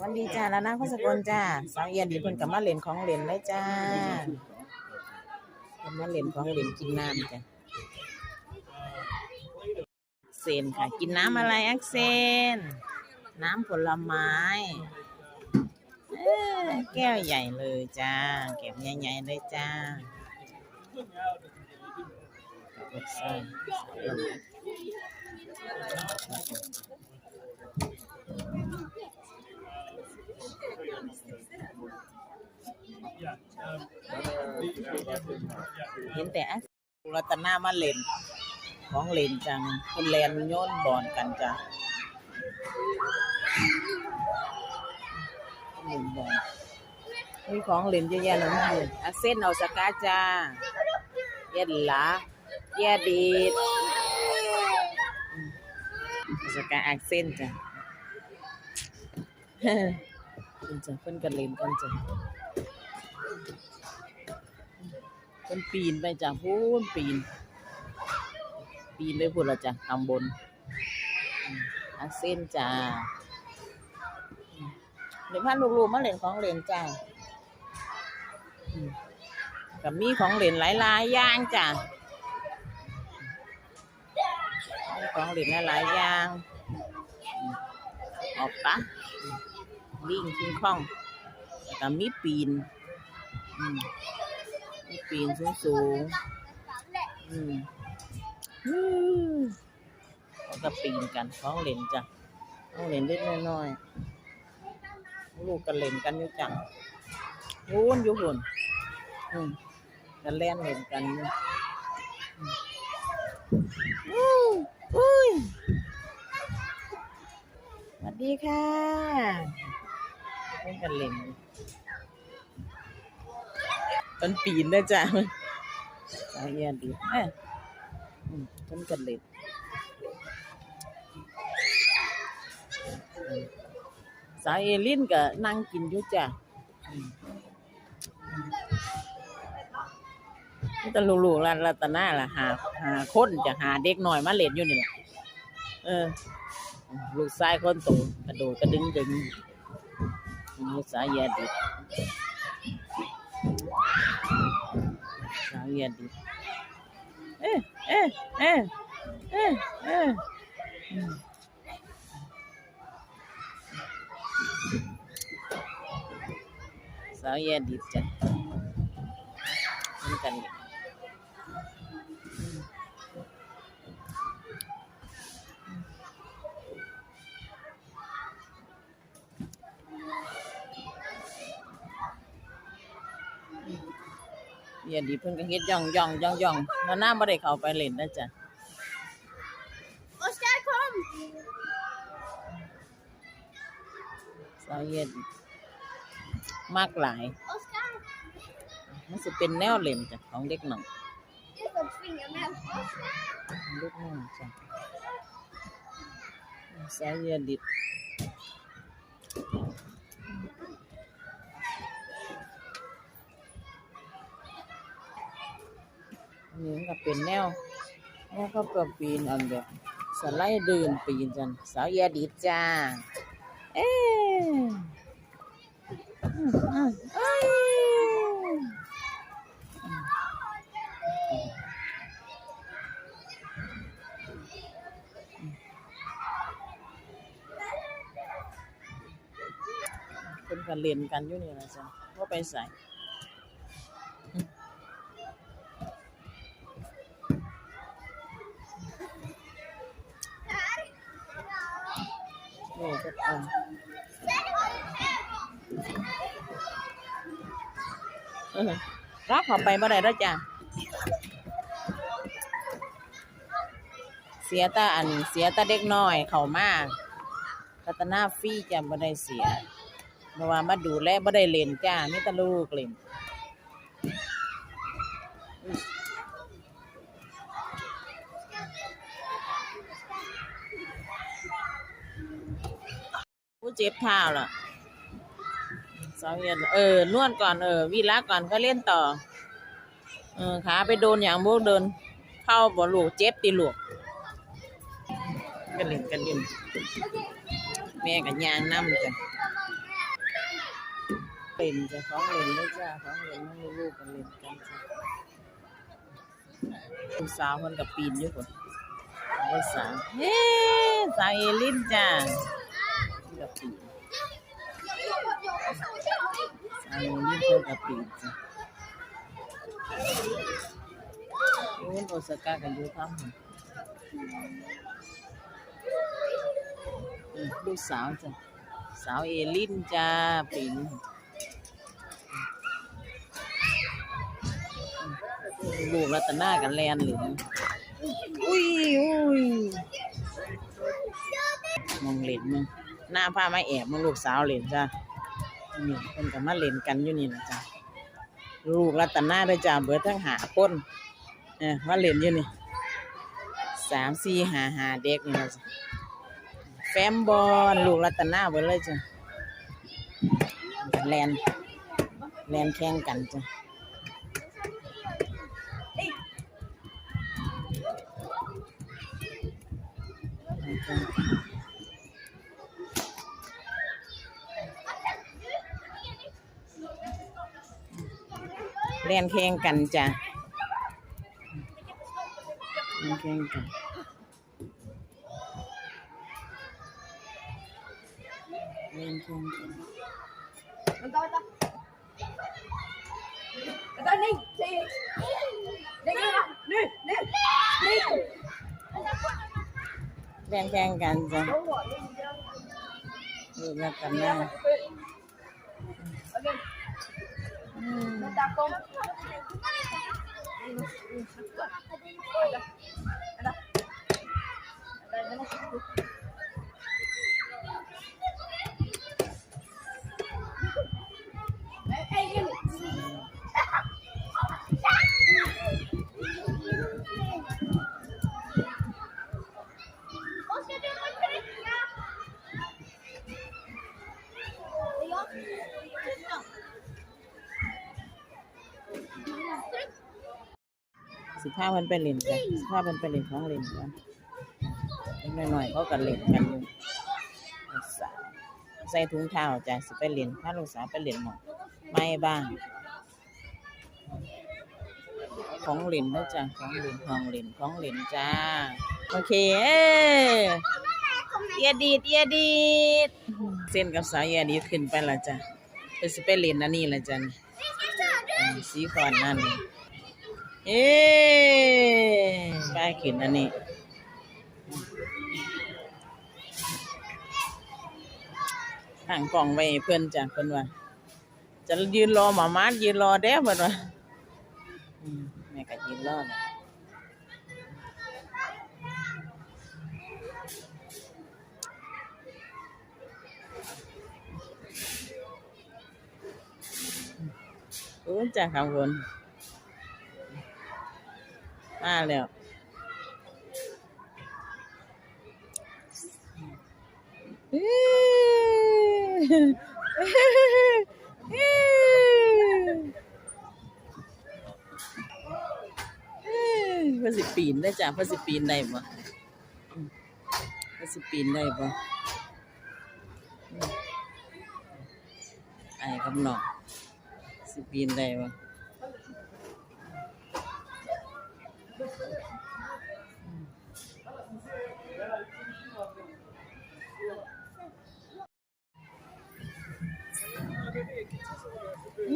วันดีจ้าแล้วนะพ่อสกลจ้าสาวเอียนดีเพิ่นกับมาเล่นของเล่นเลยจ้าเพิ่นมาเล่นของเล่นกินน้ำจ้ะเซนค่ะ กินน้ำอะไรอักเซน น้ำผลไม้เอ้อแก้วใหญ่เลยจ้าแก้วใหญ่ๆเลยจ้าส เห็นแต่อักรัตนามาเล่น ของเล่นจังคุณแลนโยนบอลกันจ้ะเล่นบอลมีของเล่นเยอะแยะเลยนะอักเส้นเอาสกาจ้าเย็ดหลาเย็ดดีดสกาอักเส้นจ้ะ เพิ่นจ้ะเพิ่นกันเล่นกันจ้ะเป็นปีนไปจากพูนปีน ปีนไปพูนละจ้ะทำบนอาเส้นจ้าเดี๋ยวพาลูกๆมาเล่นของเล่นจ้ากับมีของเล่นหลายๆอย่างจ้ะของเล่นหลายๆอย่างออกปะ ลิงคิงคองกับมีปีนอืมมีปีนสูงสูงอืมอืมเขาก็ปีนกันของเล่นจ้ะของเล่นเล็กน้อยลูกกันเล่นกันอยู่จังวุ้นอยู่หุ่นอืมกันเล่นเล่นกันอยู่อืมอุ้ยสวัสดีค่ะ เล่นกันเล่นอยู่มันปีนได้จ้ะสายเยียนดีเอ้ยอืมต้นกันเล็ดสายเอลินก็นั่งกินอยู่จ้ะอืมนี่ตะลูกๆรันรัตนาล่ะหาหาคนจะหาเด็กหน่อยมาเล่นอยู่นี่แหละเออ ลูกชายคนโตกระโดดกระดึงดึง นี่สายเยียนดีสาวเยีย เอ๊ะเอ๊ะเอ๊ะเอ๊ะเอ๊ะอืมสาวเยียนดีจ้ะเหมือนกันเลยเยียนดีเพิ่นก็เฮ็ดย่องย่องย่องย่องแล้วน้าบ่ได้เข้าไปเล่นนะจ๊ะ Oskar kom! สาวเยียนดีมากหลาย Oskar! มันสิเป็นแนวเล่นจ้ะของเด็กหน่อย Du får tvinga med. Oskar! ของเด็กหน่อยจ้ะสาวเยียนดี นี่ก็เป็นแนวแนวเขาก็ปีนอันแบบสไลด์เดินปีนจันสาวยียนดีจ้า เอ๊ะอืมอืมเอ้ยเป็นกันเล่นกันอยู่นี่นะจ๊ะว่าไปใส่ รับเขาไปบ่ได้แล้วจ้ะ เสียตาอันเสียตาเด็กน้อยเขามากพัฒนาฟรีจ้ะบ่ได้เสียเพราะว่ามาดูแลบ่ได้เล่นจ้ามีแต่ลูกเล่นูเจ็บเท้าล่ะสองเย็นเออนวดก่อนเออวีละก่อนก็เล่นต่อ เออขาไปโดนอย่างพวกเดิน เข้าบ่ลูกเจ็บตีลูกกันเล่นกันเล่นแม่กับยางน้ำกันเป็นจะของเล่นเลยจ้าของเล่นมันลูกกันเล่นกันจ้ะลูกสาวคนกับปีนอยู่คนลูกสาวเฮ้สาวเอลินจ้า กับปีนสาวเอลินเพิ่นกับปีจ้ะโอ้ยโอซาก้ากันอยู่ทั้งหมดูสาวจ้ะ สาวเอลินจ้าปิงลูกรัตนากันแลนหรืออุ้ยอุ้ยมองเล่นมึง หน้าผ้าไม่แอบมึงลูกสาวเล่นจ้านี่เพิ่นกับมาเล่นกันอยู่นี่นะจ้าลูกรัตนาด้วยจ้าเบิดทั้งหาคนเออมาเล่นอยู่นี่สามสี่หาหาเด็กนี่นะจ้ะแฟมบอลลูกรัตนาเบิดเลยจ้ะแลนแลนแข่งกันจ้ะแลนแข่งกันจ้ะแลนแข่งกันเล่นแข่งกัน Vänta, vänta. Vänta, nej! Säg! Lägg ner Nu! Nu! Nu! เล่นแข่งกันจ้ะลูก 嗯，那打工。那个，那个石头。过一个，来，来，那个石头。 สิพามันไปเล่นจ้ะสิพามันไปเล่นของเล่นกันเล็กน้อยๆเขาก็เล่นกันอยู่ลูกสาวใส่ถุงเท้าจ้ะสิไปเล่นพาลูกสาวไปเล่นหมดไม่บ้าง ของเล่นนะจ้ะของเล่นของเล่นของเล่นจ้าโอเคเอียดีดเอียดีดเส้นกับสาวเอียดีดขึ้นไปละจ้ะเพิ่นสิไปเล่นอันนี้ละจ้ะนี่อนนี้สีคอนนั่น เอ๊ป้ายขียนอันนี้ห่างกล่องไว้เพื่อนจ้ะเพื่อนว่า จะยืนรอหมามาดยืนรอแด้เพื่อนว่าแม่ก็ยืนรอนะโอ้จ้ะครับคน มาแล้วพื่อสิปีนได้จ้ะพื่อสิปีนได้บ่พื่อสิปีนได้บ่ไอ้คำนองสิปีนได้บ่ เ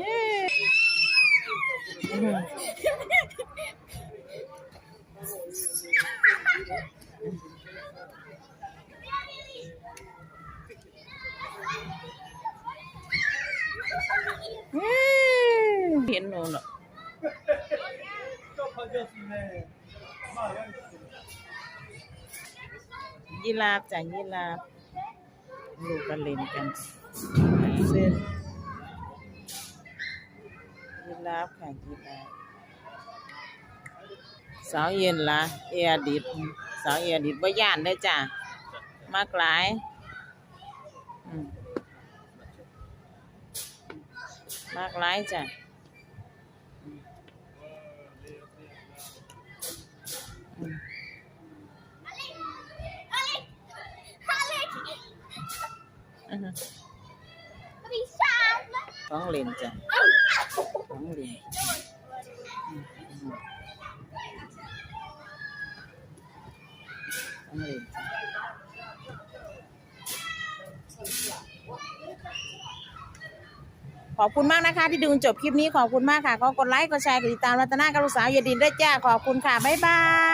ย้อืม เอ้ยเห็นหนูเนาะ ยีราฟจ้ะยีราฟลูกกันเล่นกันเส้นยีราฟค่ะยีราฟสาวเย็นละเอียดิดสาวเอียดิดบ่ย่านได้จ้ะมากหลายอืมมากหลายจ้ะ Alex! Alex! อือฮึ Vi kärn! ของเล่นจ้ะของเลนอืมของเล่นจ้ะขอบคุณมากนะคะ ที่ดูจบคลิปนี้ขอบคุณมากค่ะ ก็กดไลค์กดแชร์กดติดตามรัตนาการุสาวเยดินด้วยจ้าขอบคุณค่ะ บ๊ายบาย